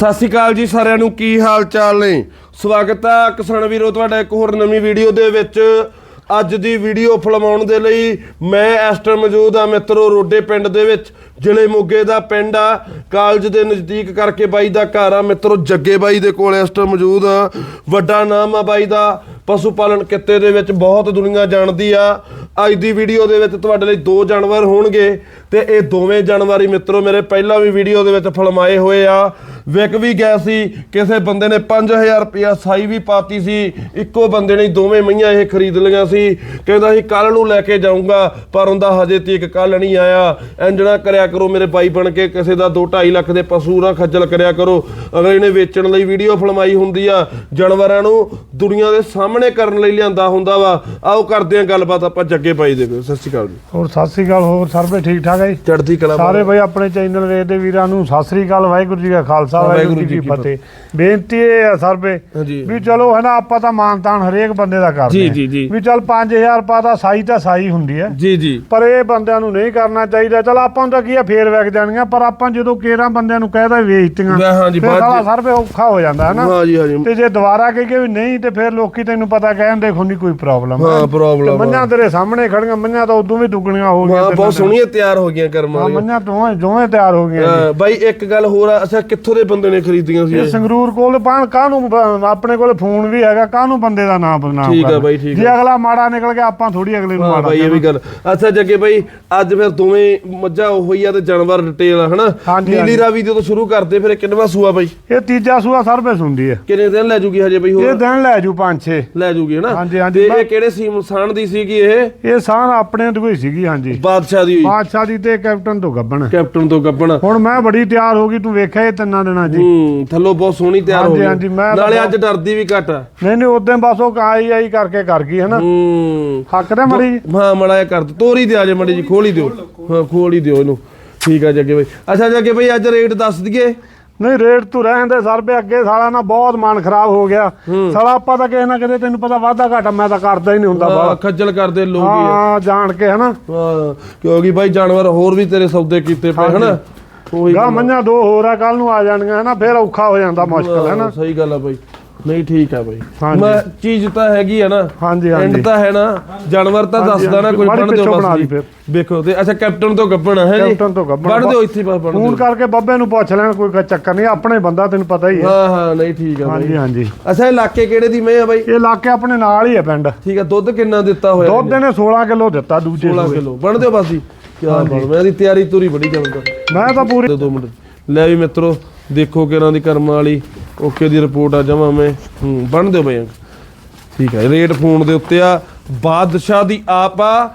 ਸਤਿ ਸ਼੍ਰੀ ਅਕਾਲ ਜੀ ਸਾਰਿਆਂ ਨੂੰ, ਕੀ ਹਾਲ ਚਾਲ ਨੇ? ਸਵਾਗਤ ਆ ਕਿਸਾਨ ਵੀਰੋ, ਤੁਹਾਡਾ ਇੱਕ ਹੋਰ ਨਵੀਂ ਵੀਡੀਓ ਦੇ ਵਿੱਚ। ਅੱਜ ਦੀ ਵੀਡੀਓ ਫਿਲਮਾਉਣ ਦੇ ਲਈ ਮੈਂ ਇਸ ਟਾਈਮ ਮੌਜੂਦ ਆ ਮਿੱਤਰੋ, ਰੋਡੇ ਪਿੰਡ ਦੇ ਵਿੱਚ, ਜ਼ਿਲ੍ਹੇ ਮੋਗੇ ਦਾ ਪਿੰਡ ਆ। ਕਾਲਜ ਦੇ ਨਜ਼ਦੀਕ ਕਰਕੇ ਬਾਈ ਦਾ ਘਰ ਆ। ਮਿੱਤਰੋ, ਜੱਗੇ ਬਾਈ ਦੇ ਕੋਲ ਇਸ ਟਾਈਮ ਮੌਜੂਦ ਆ। ਵੱਡਾ ਨਾਮ ਆ ਬਾਈ ਦਾ। ਪਸ਼ੂ ਪਾਲਣ ਕਿੱਤੇ ਦੇ ਵਿੱਚ ਬਹੁਤ ਦੁਨੀਆ ਜਾਣਦੀ ਆ। ਅੱਜ ਦੀ ਵੀਡੀਓ ਦੇ ਵਿੱਚ ਤੁਹਾਡੇ ਲਈ ਦੋ ਜਾਨਵਰ ਹੋਣਗੇ। ਤੇ ਇਹ ਦੋਵੇਂ ਜਾਨਵਰ ਹੀ ਮਿੱਤਰੋ, ਮੇਰੇ ਪਹਿਲਾਂ ਵੀ ਵੀਡੀਓ ਦੇ ਵਿੱਚ ਫਲਮਾਏ ਹੋਏ ਆ। ਵਿਕ ਵੀ ਗਿਆ ਸੀ, ਕਿਸੇ ਬੰਦੇ ਨੇ 5000 ਰੁਪਇਆ ਸਾਈ ਵੀ ਪਾਤੀ ਸੀ, ਇੱਕੋ ਬੰਦੇ ਨੇ ਦੋਵੇਂ ਮਈਆਂ ਇਹ ਖਰੀਦ ਲਈਆਂ ਸੀ। ਕਹਿੰਦਾ ਸੀ ਕੱਲ ਨੂੰ ਲੈ ਕੇ ਜਾਊਂਗਾ, ਪਰ ਉਹਦਾ ਹਜੇ ਤੀਕ ਕੱਲ ਨਹੀਂ ਆਇਆ। ਇੰਜਣਾ ਕਰਿਆ ਕਰੋ, ਮੇਰੇ ਬਾਈ ਬਣ ਕੇ ਕਿਸੇ ਦਾ 2.5 ਲੱਖ ਦੇ ਪਸ਼ੂ ਨਾ ਖੱਜਲ ਕਰਿਆ ਕਰੋ। ਅਗਲੇ ਨੇ ਵੇਚਣ ਲਈ ਵੀਡੀਓ ਫਲਮਾਈ ਹੁੰਦੀ ਆ। ਜਾਨਵਰਾਂ ਨੂੰ ਦੁਨੀਆ ਦੇ ਸਾਹਮਣੇ ਕਰਨ ਲਈ ਲਿਆਂਦਾ ਹੁੰਦਾ ਵਾ। ਆਓ ਕਰਦੇ ਆ ਗੱਲਬਾਤ, ਆਪਾਂ ਜੱਗੇ ਬਾਈ ਦੇ ਸਤਿ ਸ਼੍ਰੀ ਅਕਾਲ ਜੀ। ਹੋਰ, ਸਤਿ ਸ੍ਰੀ ਅਕਾਲ, ਹੋਰ ਸਰਵੇ ਠੀਕ ਠਾਕ ਹੈ ਜੀ? ਚੜ੍ਹਦੀ ਕਲਾ ਸਾਰੇ ਬਈ ਆਪਣੇ ਚੈਨਲ ਵੇਖਦੇ ਵੀਰਾਂ ਨੂੰ ਸਤਿ ਸ੍ਰੀ ਅਕਾਲ ਵਾਹਿਗੁਰੂ ਜੀ ਕਾ ਖਾਲਸਾ ਵਾਹਿਗੁਰੂ ਜੀ ਕੀ ਫਤਿਹ। ਬੇਨਤੀ ਇਹ ਹੈ ਸਰਵੇ ਹਾਂਜੀ। ਵੀ ਚਲੋ ਹੈ ਨਾ ਆਪਾਂ ਤਾਂ ਮਾਨਤਾਨ ਹਰੇਕ ਬੰਦੇ ਦਾ ਕਰਦੇ ਜੀ, ਹਾਂ। ਜੀ, ਜੀ। ਵੀ ਚਲ 5000 ਰੁਪਏ ਦਾ ਸਾਈ ਤਾਂ ਸਾਈ ਹੁੰਦੀ ਹੈ। ਜੀ ਜੀ। ਪਰ ਇਹ ਬੰਦਿਆਂ ਨੂੰ ਨਹੀਂ ਕਰਨਾ ਚਾਹੀਦਾ। ਚਲ ਆਪਾਂ ਨੂੰ ਤਾਂ ਕੀ ਆ ਫੇਰ ਵਿਕ ਜਾਣਗੀਆਂ ਪਰ ਆਪਾਂ ਜਦੋਂ ਕੇਰਾਂ ਬੰਦਿਆਂ ਨੂੰ ਕਹਿਦਾ ਵੇਚਤੀਆਂ ਬਾਅਦ ਸਾਲਾ ਚ- ਸਰਵੇ ਔਖਾ ਹੋ ਜਾਂਦਾ ਹੈ ਨਾ। ਹਾਂ ਜੀ ਹਾਂ ਜੀ। ਤੇ ਜੇ ਦੁਬਾਰਾ ਕਹੇ ਵੀ ਨਹੀਂ ਤੇ ਫਿਰ ਲੋਕੀ ਤੈਨੂੰ ਪਤਾ ਕਹਿਣ ਦੇਖੋ ਨਹੀਂ ਕੋਈ ਪ੍ਰੋਬਲਮ ਹਾਂ। ਪ੍ਰੋਬਲਮ ਮੰਨਿਆ ਤੇਰੇ ਸਾਹਮਣੇ ਖੜੀਆਂ ਮੰਨਿਆ ਤਾਂ ਉਦੋਂ ਵੀ ਦੁੱਗਣੀਆਂ ਹੋ ਗਈਆਂ ਹਾਂ ਬਹੁਤ ਸੋਹਣੀਆਂ ਤਿਆਰ ਹੋ ਗਈਆਂ ਕਰਮ ਹਾਂ ਵਾਲੀਆਂ ਮੰਨਿਆ ਦੋਵੇਂ ਦੋਵੇਂ ਤਿਆਰ ਹੋ ਜੀ। ਅਹ ਬਾਈ ਇੱਕ ਗੱਲ ਹੋਰ ਆ ਅੱਛਾ ਕਿੱਥੋਂ ਦੇ ਬੰਦੇ ਨੇ ਖਰੀਦੀਆਂ ਸੀ ਇਹ ਇਹ? ਸੰਗਰੂਰ ਕੋਲ ਪਾਣ ਕਾਹਨੂੰ ਬ- ਆਪਣੇ ਕੋਲ ਫੋਨ ਵੀ ਹੈਗਾ ਕਾਹਨੂੰ ਬੰਦੇ ਦਾ ਨਾਮ ਬਦਨਾਮ ਠੀਕ ਆ ਕਰਨਾ? ਬਾਈ, ਠੀਕ ਜੇ ਆ। ਅਗਲਾ ਮਾੜਾ ਨਿਕਲ ਗਿਆ ਆਪਾਂ ਥੋੜੀ ਅਗਲੇ ਨੂੰ ਹਾਂ ਮਾੜਾ ਬਾਈ ਇਹ ਵੀ ਗੱਲ। ਅੱਛਾ ਜੱਗੇ ਬਾਈ ਅੱਜ ਫਿਰ ਦੋਵੇਂ ਮੱਝਾਂ ਉਹੀ ਆ ਤੇ ਜਾਨਵਰ ਡਿਟੇਲ ਹਨਾ? ਹਾਂਜੀ, ਨੀਲੀ ਹਾਂਜੀ। ਰਾਵੀ ਤੋਂ ਸ਼ੁਰੂ ਕਰਦੇ ਫਿਰ ਇਹ ਕਿੰਨਵਾ ਸੂਆ ਬਾਈ? ਇਹ ਤੀਜਾ ਸੂਆ ਸਰਵਿਸ ਹੁੰਦੀ ਹੈ ਕਿੰਨੇ ਦਿਨ ਲੈ ਜੂਗੀ ਹਜੇ ਬਾਈ ਇਹ ਹੋਰ ਦਿਨ ਲੈ ਜੂ ਪੰਜ ਛੇ। ਲੈ ਜੂਗੀ ਹਨਾ? ਹਾਂਜੀ, ਹਾਂਜੀ, ਤੇ ਇਹ ਕਿਹੜੇ ਸੀ ਸਾਨ ਦੀ ਸੀਗੀ ਇਹ? ਇਹ ਸਾਨ ਆਪਣੇ ਤੋਂ ਹੀ ਸੀਗੀ ਹਾਂਜੀ। ਬਾਦਸ਼ਾਹ ਦੀ ਹੋਈ। ਬਾਦਸ਼ਾਹ ਦੀ ਤੇ ਕੈਪਟਨ ਤੋਂ ਗੱਬਣ। ਕੈਪਟਨ ਤੋਂ ਗੱਬਣ। ਹੁਣ ਮੈਂ ਬੜੀ ਤਿਆਰ ਹੋ ਗਈ ਤੂੰ ਵੇਖਿਆ ਇਹ ਤਿੰਨਾਂ ਦਿਨਾਂ ਜੀ ਹੂੰ? ਥੱਲੋਂ ਬਹੁਤ ਸੋਹਣੀ ਤਿਆਰ ਹੋ ਗਈ। ਹਾਂਜੀ, ਮੈਂ ਨਾਲੇ ਅੱਜ ਡਰਦੀ ਵੀ ਘੱਟ। ਨਹੀਂ ਨਹੀਂ ਉਦੋਂ ਬਸ ਉਹ ਆਈ ਆਈ ਕਰਕੇ ਕਰ ਗਈ ਹਨਾ? ਹੂੰ। ਹੱਕ ਤੇ ਮੜੀ ਹਾਂ ਮੜਾ ਕਰ। ਤੋਰੀ ਦੇ ਆ ਜੇ ਮੜੀ ਜੀ ਖੋਲੀ ਦਿਓ। ਹਾਂ ਖੋਲੀ ਦਿਓ ਇਹਨੂੰ। ਠੀਕ ਆ ਜੱਗੇ ਬਾਈ। ਅੱਛਾ ਜੱਗੇ ਬਾਈ ਅੱਜ ਰੇਟ ਦੱਸ ਦਈਏ। ਨਹੀਂ ਰੇਟ ਤੂੰ ਰਹਿਣ ਦੇ ਸਰਬੇ ਅੱਗੇ ਸਾਲਾ ਨਾ ਬਹੁਤ ਮਨ ਖਰਾਬ ਹੋ ਗਿਆ। ਸਾਲਾ ਆਪਾਂ ਤਾਂ ਕਿਸੇ ਨਾ ਕਿਤੇ ਤੈਨੂੰ ਪਤਾ ਵਾਧਾ ਘਾਟਾ ਮੈਂ ਤਾਂ ਕਰਦਾ ਹੀ ਨਹੀਂ ਹੁੰਦਾ ਹਾਂ, ਬਾਹਲਾ ਖੱਜਲ ਕਰਦੇ ਲੋਕ ਹੀ ਆ। ਹਾਂ ਜਾਣ ਕੇ ਹਨਾ? ਕਿਉਂਕਿ ਬਾਈ ਜਾਨਵਰ ਹੋਰ ਵੀ ਤੇਰੇ ਸੌਦੇ ਕੀਤੇ ਪਏ ਹਨਾ? ਉਹੀ ਗਾ ਮੰਨਿਆ ਦੋ ਹੋਰ ਆ ਕੱਲ ਨੂੰ ਆ ਜਾਣਗੀਆਂ ਹਨਾ? ਫਿਰ ਔਖਾ ਹੋ ਜਾਂਦਾ ਮੁਸ਼ਕਲ ਹੈ ਨਾ ਹਾਂ, ਸਹੀ ਗੱਲ ਆ ਬਾਈ। ਨਹੀਂ ਠੀਕ ਆ ਬਾਈ। ਹਾਂਜੀ। ਮੈਂ ਚੀਜ਼ ਤਾਂ ਹੈਗੀ ਆ ਨਾ। ਹਾਂਜੀ ਹਾਂਜੀ। ਐਂਡ ਤਾਂ ਹੈ ਨਾ। ਜਾਨਵਰ ਤਾਂ ਹਾਂਜੀ, ਦੱਸਦਾ ਨਾ ਹਾਂਜੀ, ਕੋਈ ਮਾੜੀ ਬਣ ਦਿਓ ਬਣਾ ਬਸ ਲਈ ਜੀ। ਫਿਰ। ਵੇਖੋ ਤੇ ਅੱਛਾ ਕੈਪਟਨ ਤੋਂ ਗੱਬਣਾ ਹੈ ਜੀ? ਕੈਪਟਨ ਤੋਂ ਗੱਬਣ। ਬਣ ਦਿਓ ਇੱਥੇ ਬਸ ਬਣ ਫੋਨ ਦਿਓ ਕਰਕੇ ਬੱਬੇ ਨੂੰ ਪੁੱਛ ਲੈਣ ਕੋਈ ਚੱਕਰ ਨਹੀਂ ਆਪਣੇ ਬੰਦਾ ਤੈਨੂੰ ਪਤਾ ਹੀ ਹੈ। ਹਾਂ ਹਾਂ ਨਹੀਂ ਠੀਕ ਆ ਹਾਂਜੀ ਬਾਈ। ਹਾਂਜੀ ਅੱਛਾ ਇਲਾਕੇ ਕਿਹੜੇ ਦੀ ਮੈਂ ਆ ਬਾਈ? ਇਹ ਇਲਾਕੇ ਆਪਣੇ ਨਾਲ ਹੀ ਹੈ ਪਿੰਡ। ਠੀਕ ਆ ਦੁੱਧ ਕਿੰਨਾ ਦਿੱਤਾ ਹੋਇਆ ਦੁੱਧ ਇਹਨੇ? 16 ਕਿਲੋ ਦਿੱਤਾ ਦੂਜੇ 16 ਸੂਏ। ਕਿਲੋ। ਬਣ ਦਿਓ ਬਸ ਜੀ? ਕੀ ਬਾਤ ਮੈਂ ਦੀ ਤਿਆਰੀ ਤੁਰੀ ਬੜੀ ਚੱਲਦਾ ਮੈਂ ਤਾਂ ਪੂਰੀ ਦੋ ਮਿੰਟ। ਲੈ ਵੀ ਮਿੱਤਰੋ ਦੇਖੋ ਕਿਹਨਾਂ ਦੀ ਕਰਮਾਂ ਵਾਲੀ ਓਕੇ ਦੀ ਰਿਪੋਰਟ ਆ ਜਮਾ ਮੈਂ ਹੂੰ ਬਣ ਦਿਓ ਬਈ। ਠੀਕ ਹੈ ਰੇਟ ਫੋਨ ਦੇ ਉੱਤੇ ਆ। ਬਾਦਸ਼ਾਹ ਦੀ ਆਪ ਆ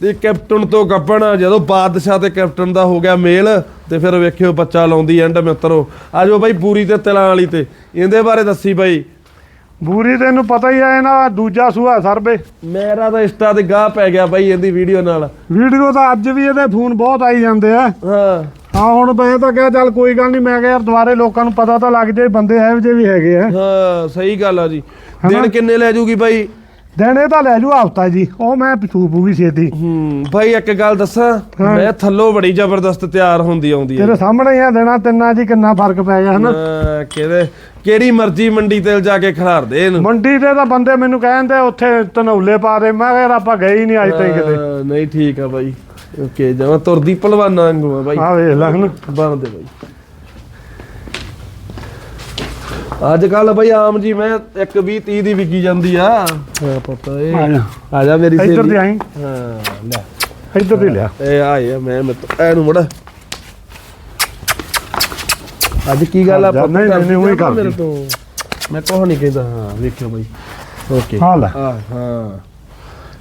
ਤੇ ਕੈਪਟਨ ਤੋਂ ਗੱਬਣ। ਆ ਜਦੋਂ ਬਾਦਸ਼ਾਹ ਤੇ ਕੈਪਟਨ ਦਾ ਹੋ ਗਿਆ ਮੇਲ ਤੇ ਫਿਰ ਵੇਖਿਓ ਬੱਚਾ ਲਾਉਂਦੀ ਐਂਡ ਮਿੱਤਰੋ। ਆਜੋ ਬਾਈ ਪੂਰੀ ਤੇ ਤਿਲਾਂ ਵਾਲੀ ਤੇ। ਇਹਦੇ ਬਾਰੇ ਦੱਸੀ ਬਾਈ। ਬੂਰੀ ਤੈਨੂੰ ਪਤਾ ਹੀ ਹੈ ਇਹਨਾਂ ਦੂਜਾ ਸੂਆ ਸਰਬੇ ਮੇਰਾ ਤਾਂ ਇੰਸਟਾ ਤੇ ਗਾਹ ਪੈ ਗਿਆ ਬਾਈ ਇਹਦੀ ਵੀਡੀਓ ਨਾਲ। ਵੀਡੀਓ ਤਾਂ ਅੱਜ ਵੀ ਇਹਦੇ ਫੋਨ ਬਹੁਤ ਆਈ ਜਾਂਦੇ ਆ। ਹਾਂ। ਹਾਂ ਹੁਣ ਮੈਂ ਤਾਂ ਕਿਹਾ ਚੱਲ ਕੋਈ ਗੱਲ ਨਹੀਂ ਮੈਂ ਕਿਹਾ ਯਾਰ ਦੁਬਾਰੇ ਲੋਕਾਂ ਨੂੰ ਪਤਾ ਤਾਂ ਲੱਗ ਜਾਏ ਬੰਦੇ ਇਹੋ ਜਿਹੇ ਵੀ ਹੈਗੇ ਆ। ਹਾਂ ਸਹੀ ਗੱਲ ਆ ਜੀ। ਦਿਨ ਕਿੰਨੇ ਲੈ ਜੂਗੀ ਬਾਈ? ਦਿਨ ਇਹ ਤਾਂ ਲੈ ਜੂ ਹਫਤਾ ਜੀ ਉਹ ਮੈਂ ਵੀ ਛੇਤੀ। ਹੂੰ ਭਾਈ ਇੱਕ ਗੱਲ ਦੱਸਾਂ ਮੈਂ ਥੱਲੋਂ ਬੜੀ ਜ਼ਬਰਦਸਤ ਤਿਆਰ ਹੁੰਦੀ ਆਉਂਦੀ ਹੈ ਤੇਰੇ ਸਾਹਮਣੇ ਹੀ ਆ ਦੇਣਾ ਤਿੰਨਾਂ ਹੀ ਕਿੰਨਾ ਫ਼ਰਕ ਪੈ ਗਿਆ ਹਨਾ? ਹਾਂ, ਕਿਹਦੇ ਕਿਹੜੀ ਮਰਜ਼ੀ ਮੰਡੀ ਤੇ ਜਾ ਕੇ ਖਿਲਾਰਦੇ ਇਹਨੂੰ। ਮੰਡੀ ਤੇ ਤਾਂ ਬੰਦੇ ਮੈਨੂੰ ਕਹਿੰਦੇ ਉੱਥੇ ਤਨੌਲੇ ਪਾ ਦੇ ਮੈਂ ਕਿਹਾ ਆਪਾਂ ਗਏ ਹੀ ਨਹੀਂ ਅੱਜ ਤਾਈਂ ਕਿਤੇ। ਹਾਂ, ਨਹੀਂ ਠੀਕ ਆ ਬਾਈ। ਓਕੇ ਜਮਾ ਤੁਰਦੀ ਪਹਿਲਵਾਨਾਂ ਵਾਂਗੂ ਆ ਬਾਈ। ਆ ਵੇਖ ਲੈ ਹਨਾ ਬਣਦੇ ਬਾਈ। ਅੱਜ ਕੱਲ ਬਾਈ ਆਮ ਜੀ ਮੈਂ ਇੱਕ 20 30 ਦੀ ਵਿਕੀ ਜਾਂਦੀ ਆ। ਹਾਂ ਪਤਾ ਇਹ ਆ ਜਾ ਮੇਰੀ ਇੱਧਰ ਸਹੇਲੀ। ਤੇ ਆਈ। ਹਾਂ ਲੈ। ਇੱਧਰ ਤੇ ਲਿਆ। ਇਹ ਆਏ ਆ ਮੈਂ ਮਿੱਤ ਐਨੂੰ ਮੜਾ। ਅੱਜ ਕੀ ਗੱਲ ਆ ਪੱਪੀ ਨਹੀਂ, ਨਹੀਂ, ਉਹੀ ਕਰਦੀ ਕਰਦੀ। ਮੇਰੇ ਤੋਂ। ਮੈਂ ਕੋਹ ਨਹੀਂ ਕਹਿੰਦਾ। ਹਾਂ ਵੇਖਿਓ ਬਾਈ। ਓਕੇ। ਹਾਂ। ਹਾਂ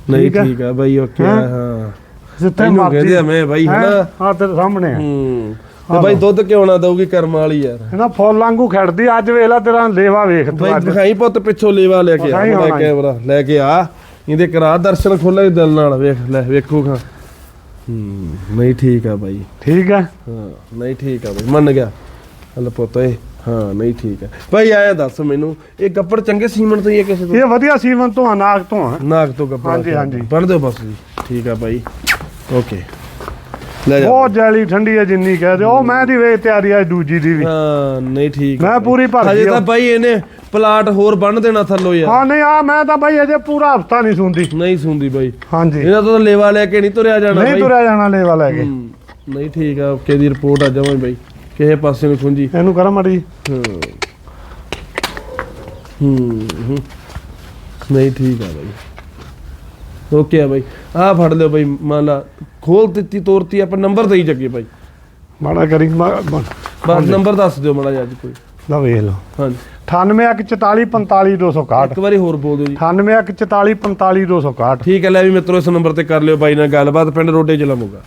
ਨਹੀਂ ਠੀਕ ਆ? ਠੀਕ ਆ ਬਾਈ ਓਕੇ। ਹੈਂ? ਜਿੱਥੇ ਇਹਨੂੰ ਮਰਜ਼ੀ। ਕਹਿੰਦੇ ਆ ਮੈਂ ਬਾਈ ਹੈਂ? ਹਨਾ? ਹਾਂ? ਤੇਰੇ ਸਾਹਮਣੇ ਆ। ਹੂੰ। ਤੇ ਬਾਈ ਦੁੱਧ ਕਿਉਂ ਨਾ ਦਊਗੀ ਕਰਮ ਵਾਲੀ ਯਾਰ? ਇਹਨਾਂ ਫੁੱਲ ਵਾਂਗੂ ਖੜਦੀ ਅੱਜ ਵੇਖ ਲੈ ਤੇਰਾ ਲੇਵਾ ਵੇਖ ਤੂੰ ਬਾਈ ਅੱਜ। ਦਿਖਾਈ ਪੁੱਤ ਪਿੱਛੋਂ ਲੇਵਾ ਲੈ ਕੇ ਆ ਦਿਖਾਈ ਲੈ ਹੋਣਾ ਕੈਮਰਾ ਲੈ ਕੇ ਆ। ਇਹਦੇ ਕਰਾ ਦਰਸ਼ਨ ਖੋਲੇ ਦਿਲ ਨਾਲ ਵੇਖ ਲੈ ਵੇਖੋ ਖਾਂ ਹੂੰ ਨਹੀਂ ਠੀਕ ਆ ਬਾਈ। ਠੀਕ ਹੈ ਹਾਂ ਨਹੀਂ ਠੀਕ ਆ ਬਈ ਮੰਨ ਗਿਆ। ਹਲ ਪੁੱਤ ਏ ਹਾਂ ਨਹੀਂ ਠੀਕ ਆ। ਭਾਈ ਆਇਆ ਦੱਸ ਮੈਨੂੰ ਇਹ ਗੱਪੜ ਚੰਗੇ ਸੀਮਨ ਤੋਂ ਹੀ ਹੈ ਕਿਸੇ ਤੋਂ? ਇਹ ਵਧੀਆ ਸੀਵਨ ਤੋਂ ਆ ਨਾਗ ਤੋਂ ਆ। ਨਾਗ ਤੋਂ ਗੱਪੜ ਹਾਂਜੀ, ਹਾਂਜੀ। ਬਣ ਦਿਓ ਬਸ ਜੀ। ਠੀਕ ਆ ਭਾਈ ਓਕੇ। ਲੈ ਜਾ। ਬਹੁਤ ਜੈਲੀ ਠੰਡੀ ਹੈ ਜਿੰਨੀ ਕਹਦੇ ਉਹ ਮੈਂ ਦੀ ਵੇਖ ਤਿਆਰੀ ਆ ਦੂਜੀ ਦੀ ਵੀ। ਹਾਂ ਨਹੀਂ ਠੀਕ ਮੈਂ। ਪੂਰੀ ਭਰ ਹਜੇ ਤਾਂ। ਬਾਈ ਇਹਨੇ ਪਲਾਟ ਹੋਰ ਬੰਨ ਦੇਣਾ ਥੱਲੋਂ ਯਾਰ। ਹਾਂ ਨਹੀਂ ਆ ਮੈਂ ਤਾਂ ਬਾਈ ਅਜੇ ਪੂਰਾ ਹਫਤਾ ਨਹੀਂ ਸੁਣਦੀ ਨਹੀਂ ਸੁਣਦੀ ਬਾਈ। ਹਾਂਜੀ। ਇਹਨਾਂ ਤੋਂ ਲੇਵਾ ਲੈ ਕੇ ਨਹੀਂ ਤੁਰਿਆ ਜਾਣਾ ਨਹੀਂ ਤੁਰਿਆ ਜਾਣਾ ਲੇਵਾ ਲੈ ਕੇ। ਨਹੀਂ ਠੀਕ ਆ ਓਕੇ ਦੀ ਰਿਪੋਰਟ ਆ ਜਾਵਾਂ ਬਾਈ। ਕਿਸੇ ਪਾਸੇ ਨੂੰ ਖੁੰਜੀ ਇਹਨੂੰ ਕਰਾਂ ਮੜੀ ਹੂੰ ਹੂੰ। ਨਹੀਂ ਠੀਕ ਆ ਬਾਈ। ਓਕੇ ਆ ਬਾਈ। ਆ ਫੜ ਲਿਓ ਬਾਈ ਮੰਨ ਲਾ ਖੋਲ ਦਿੱਤੀ ਤੋਰਤੀ ਆਪਾਂ ਨੰਬਰ ਦੇਈ ਜੱਗੇ ਬਾਈ। ਮਾੜਾ ਕਰੀ ਬਸ ਨੰਬਰ ਦੱਸ ਦਿਓ ਮਾੜਾ ਜਿਹਾ ਅੱਜ ਕੋਈ। ਲਓ ਵੇਖ ਲਓ। ਹਾਂਜੀ। 9814 45261 ਇੱਕ ਵਾਰੀ ਹੋਰ ਬੋਲ ਦਿਓ ਜੀ। 9814 45261 ਠੀਕ ਹੈ ਲੈ ਵੀ ਮਿੱਤਰੋ ਇਸ ਨੰਬਰ ਤੇ ਕਰ ਲਿਓ ਬਾਈ ਨਾਲ ਗੱਲਬਾਤ। ਪਿੰਡ ਰੋਡੇ ਜ਼ਿਲ੍ਹਾ ਮੋਗਾ